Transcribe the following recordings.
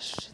shh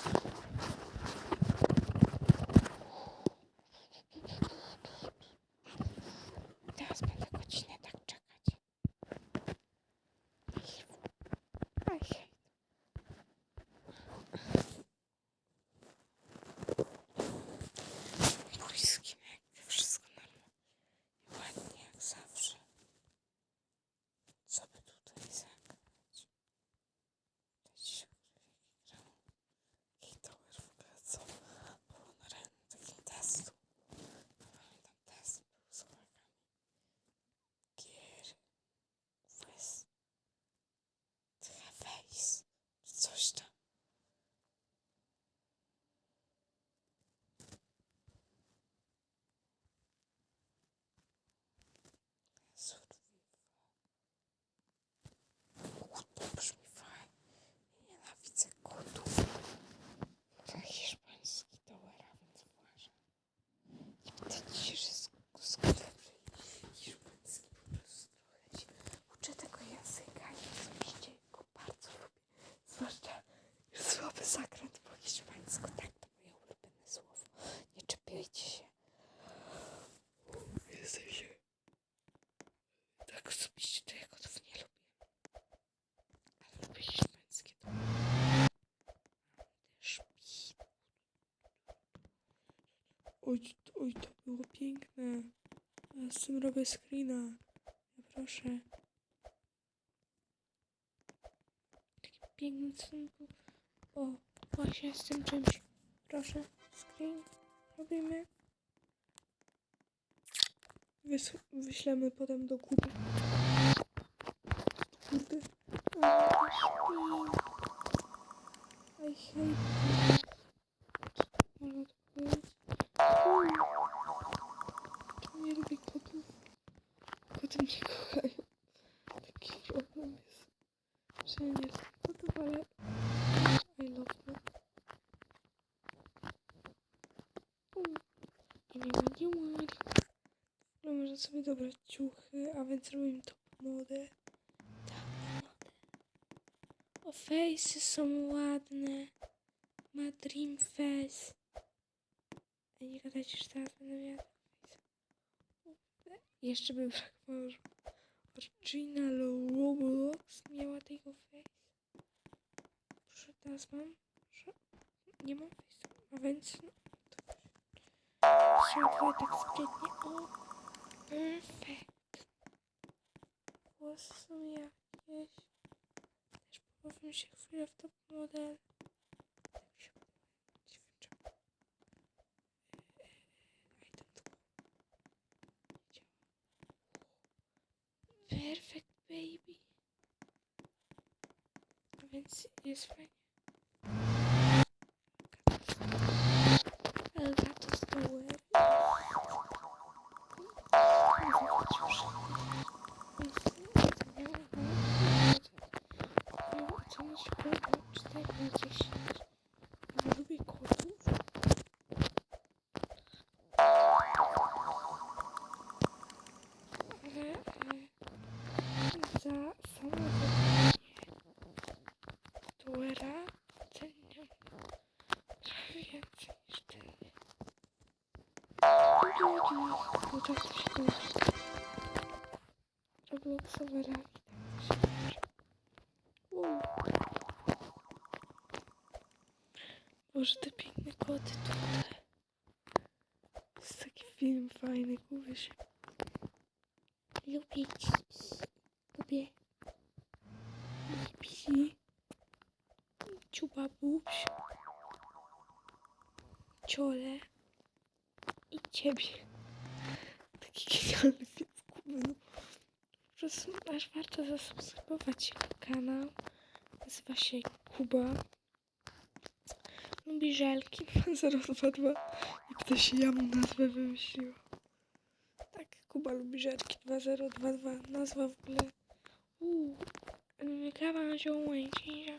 z tym robię screena. Proszę. Taki piękny synku. O, właśnie z tym czymś. Proszę, screen robimy. Wys wyślemy potem do Kuby. Kuby. I hate you. sobie dobrać ciuchy, a więc robimy to modę. Tak, modę. O, fejsy są ładne. Ma dream face. Ej, nie gadajcie, że teraz będę miała Jeszcze by brakowało, że Regina Roblox miała tego face. Proszę, teraz mam. Proszę. Nie mam face. A więc, no, to... Tak sprytnie. O! Jakieś. Też się chwilę w top model. I działa. Perfect baby. A więc jest fajnie. Robloxowe rami, to się kojarzy. Uuu. Boże, te piękne koty tutaj. Jest taki film fajny, gubię się. Lubię chipsy. Lubię. Lubię psi. Ciuba bubś. Ciole. I ciebie. Taki genialny film, Kuby. No. Po prostu aż warto zasubskrybować kanał. Nazywa się Kuba. Lubi żelki 022. I ktoś ja mu nazwę wymyśliła. Tak, Kuba lubi żelki 2022. Nazwa w ogóle. Uuu. Gałęzią łęcisia.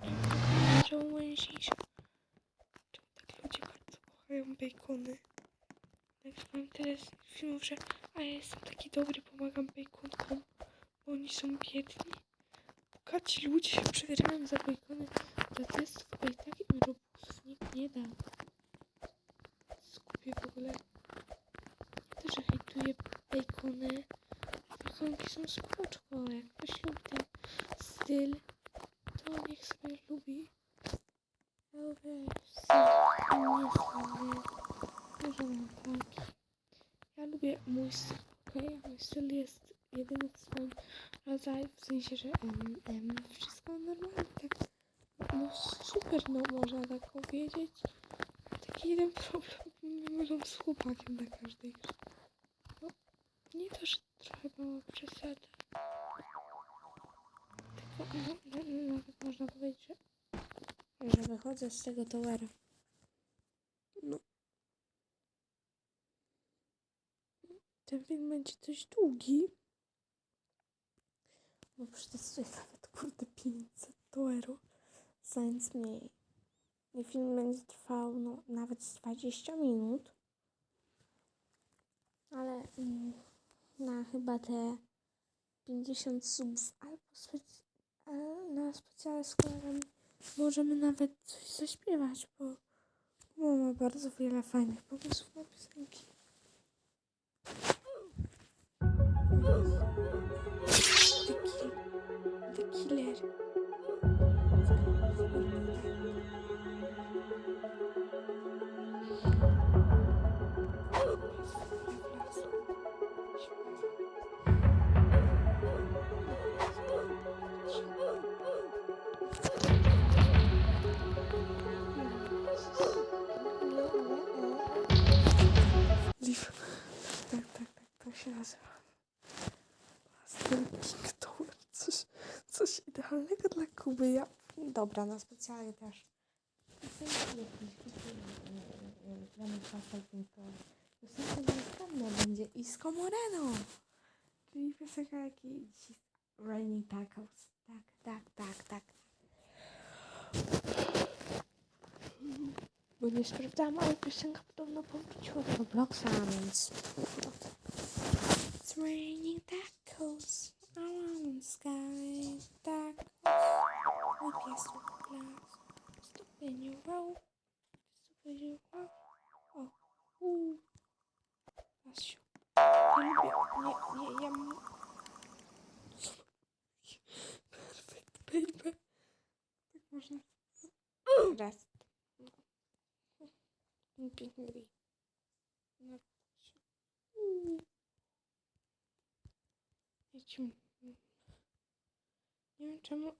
Gałęzią łęcisia. Czemu tak ludzie bardzo kochają bacony? Jak mam tyle filmów, że a ja jestem taki dobry, pomagam baconkom, bo oni są biedni. Bogaci ludzie się przebierają za bacony dla testów, a i tak im robusów nikt nie da. Skupię w ogóle. Nie to, że hejtuję bacony. Baconki są spoczko, jak ktoś lubi ten styl, to niech sobie lubi. Ale styl nie jest fajny. Może Ja lubię mój styl, okej? Mój styl jest jedyny w swoim rodzaju, w sensie, że em, wszystko normalnie, tak no super, no można tak powiedzieć. Taki jeden problem, nie mylą z chłopakiem na każdej grze. No, nie to, że trochę przesady. Tylko, no, no, no, nawet można powiedzieć, że, że wychodzę z tego towera. No. Ten film będzie dość długi. Bo przetestuję nawet kurde 500 dolarów. Nic mniej. I film będzie trwał no, nawet z 20 minut. Ale mm, na chyba te 50 subów albo spec- na specjalne z możemy nawet coś zaśpiewać, bo, bo ma bardzo wiele fajnych pomysłów na piosenki. Ooh. Ooh. Styl Pink Tower. Coś, coś idealnego dla Kuby. Ja... Dobra, na specjalnie też. Piosenka niezbędna będzie Isco Moreno. Czyli piosenka jaki dziś Raining Tacos. Tak, tak, tak, tak. Bo nie sprawdzałam, ale piosenka podobno powróciła do Robloxa, więc... It's raining tacos Jest las. Stopniował. Stopniował. O. Uuu. Lasiu. Ja lubię. Nie, nie, ja... mu- Perfect, baby. Tak można. Raz. Pięknie ryj. No. Uuu. Lecimy. Nie wiem czemu,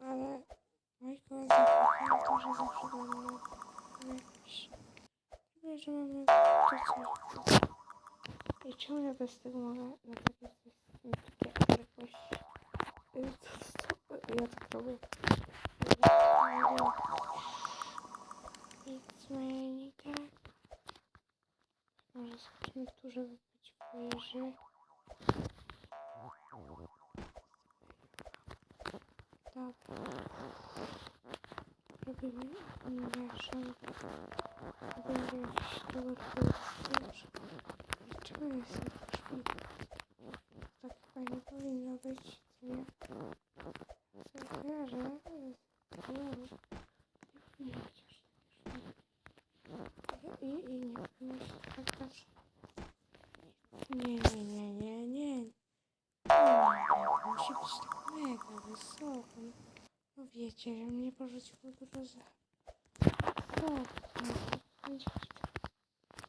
coś. I czemu ja bez tego mogę na takie takie? Y, Co to? co? Ja tak robię. Nic zmieni, tak? Może skoczymy tu, żeby być bliżej. Dobra. Robimy naszą... Będzie jakiś dolar już. Czemu jest jakiś Tak chyba nie powinno być, co nie? Co kojarzę? Nie chociaż. I, I nie powinno się tak zawsze. Nie, wiecie, że mnie porzuciło dużo za... O, będzie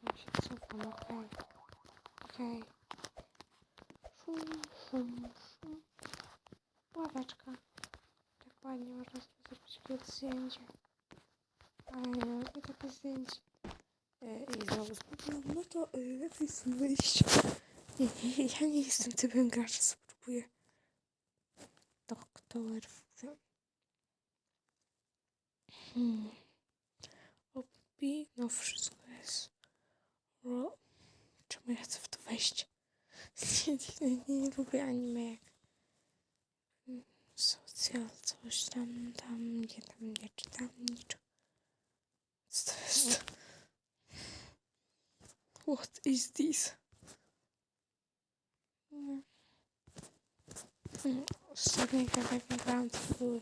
Ja się cofam, okej. Okej. Szum, szum, szum. Ławeczka. Tak ładnie można sobie zrobić jakieś zdjęcie. Ale lubię takie zdjęcie. I znowu spróbuję. No to lepiej stąd wyjść. Nie, nie, ja nie jestem typem gracza, spróbuję. Doktor Wrem. Hmm. Opi, no wszystko jest. Ro. Czemu ja chcę w to wejść? Nie, nie, nie, nie lubię anime jak socjal, coś tam, tam, nie tam, nie czytam niczego. Co to jest? What is this? Mm. Mm, Ostatnie gry, jakie grałam, to były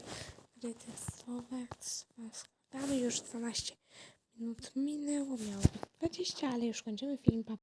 gry testowe maskotami. Już 12 minut minęło, miało być 20, ale już kończymy film.